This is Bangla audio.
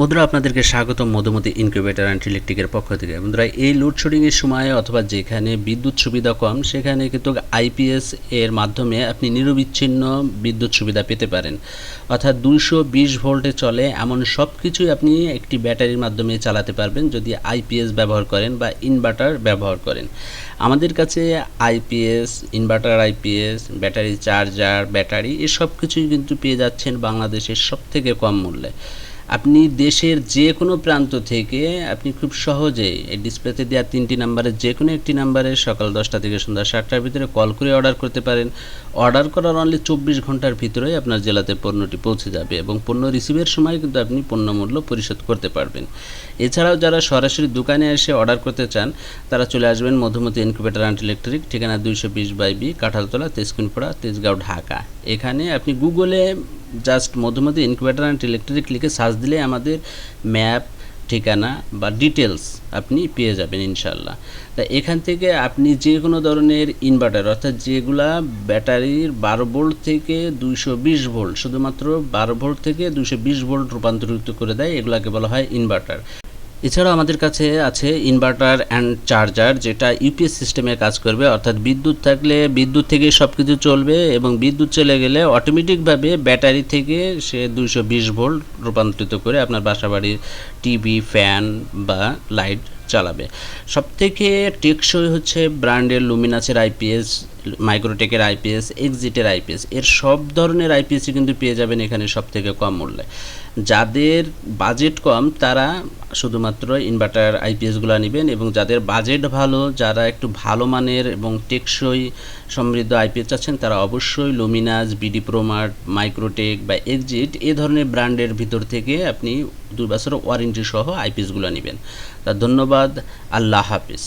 বন্ধুরা, আপনাদেরকে স্বাগত মধুমতি ইনকিউবেটর অ্যান্ড ইলেকট্রিকের পক্ষ থেকে। বন্ধুরা, এই লোডশেডিংয়ের সময় অথবা যেখানে বিদ্যুৎ সুবিধা কম, সেখানে কিন্তু আইপিএস এর মাধ্যমে আপনি নিরবিচ্ছিন্ন বিদ্যুৎ সুবিধা পেতে পারেন। অর্থাৎ দুইশো বিশ ভোল্টে চলে এমন সব কিছুই আপনি একটি ব্যাটারির মাধ্যমে চালাতে পারবেন যদি আইপিএস ব্যবহার করেন বা ইনভার্টার ব্যবহার করেন। আমাদের কাছে IPS, inverter IPS, battery charger, battery, এসব কিছুই কিন্তু পেয়ে যাচ্ছেন বাংলাদেশের সব থেকে কম মূল্যে। আপনি দেশের যে কোনো প্রান্ত থেকে আপনি খুব সহজে এই ডিসপ্লেতে দেওয়া তিনটি নাম্বারে যে কোনো একটি নাম্বারে সকাল দশটা থেকে সন্ধ্যা সাতটার ভিতরে কল করে অর্ডার করতে পারেন। অর্ডার করার অনলি চব্বিশ ঘণ্টার ভিতরেই আপনার জেলাতে পণ্যটি পৌঁছে যাবে এবং পণ্য রিসিভের সময় কিন্তু আপনি পণ্য মূল্য পরিশোধ করতে পারবেন। এছাড়াও যারা সরাসরি দোকানে এসে অর্ডার করতে চান, তারা চলে আসবেন মধুমতি ইনকিউবেটার অ্যান্ড ইলেকট্রিক ঠিকানা দুইশো বিশ বাই বি, কাঁঠালতলা, তেজকুনপাড়া, তেজগাঁও, ঢাকা। এখানে আপনি গুগলে just Madhumati incubator and electric লিখে সার্চ দিলে আমাদের ম্যাপ ঠিকানা বা ডিটেলস আপনি পেয়ে যাবেন ইনশাল্লাহ তা এখান থেকে আপনি যে কোনো ধরনের ইনভার্টার অর্থাৎ যেগুলা ব্যাটারির বারো ভোল্ট থেকে দুইশো বিশ ভোল্ট শুধুমাত্র বারো ভোল্ট থেকে দুইশো বিশ ভোল্ট রূপান্তরিত করে দেয়, এগুলাকে বলা হয় ইনভার্টার এছাড়াও আমাদের কাছে আছে ইনভার্টার অ্যান্ড চার্জার যেটা ইউপিএস সিস্টেমে কাজ করবে। অর্থাৎ বিদ্যুৎ থাকলে বিদ্যুৎ থেকে সব কিছু চলবে এবং বিদ্যুৎ চলে গেলে অটোমেটিকভাবে ব্যাটারি থেকে সে দুইশো বিশ ভোল্ট রূপান্তরিত করে আপনার বাসাবাড়ির টিভি ফ্যান বা লাইট চালাবে। সবথেকে টেকসই হচ্ছে ব্র্যান্ডের লুমিনাসের আইপিএস মাইক্রোটেকের আইপিএস, এক্সিটের আইপিএস, এর সব ধরনের আইপিএসই কিন্তু পেয়ে যাবেন এখানে সব থেকে কম মূল্যে। যাদের বাজেট কম, তারা শুধুমাত্র ইনভার্টার আইপিএসগুলো নেবেন এবং যাদের বাজেট ভালো, যারা একটু ভালো মানের এবং টেকসই সমৃদ্ধ আইপিএস চাচ্ছেন, তারা অবশ্যই লুমিনাস, বিডি প্রোমার্ট মাইক্রোটেক বা এক্সিট এ ধরনের ব্র্যান্ডের ভিতর থেকে আপনি দুই বছর ওয়ারেন্টি সহ আইপিএসগুলো নেবেন। তা ধন্যবাদ, আল্লাহ হাফিজ।